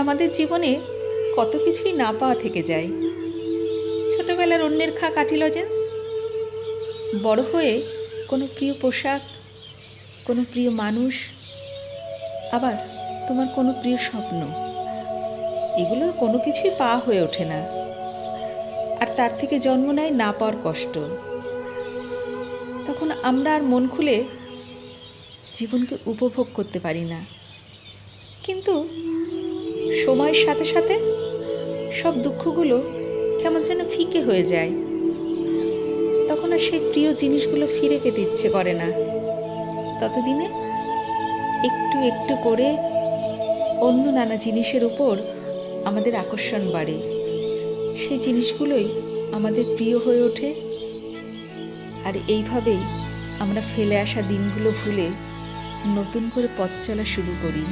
আমাদের জীবনে কত কিছুই না পাওয়া থেকে যায়। ছোটবেলার অন্যের খা কাঠি লজেন্স বড় হয়ে কোনো প্রিয় পোশাক, কোনো প্রিয় মানুষ, আবার তোমার কোনো প্রিয় স্বপ্ন, এগুলোর কোনো কিছুই পাওয়া হয়ে ওঠে না। আর তার থেকে জন্ম নেয় না পাওয়ার কষ্ট। তখন আমরা আর মন খুলে জীবনকে উপভোগ করতে পারি না। কিন্তু সময়ের সাথে সাথে সব দুঃখগুলো কেমন যেন ফিকে হয়ে যায়। তখন আর সেই প্রিয় জিনিসগুলো ফিরে পেতে ইচ্ছে করে না। ততদিনে একটু একটু করে অন্য নানা জিনিসের উপর আমাদের আকর্ষণ বাড়ে। সেই জিনিসগুলোই আমাদের প্রিয় হয়ে ওঠে। আর এইভাবেই আমরা ফেলে আসা দিনগুলো ভুলে নতুন করে পথ চলা শুরু করি।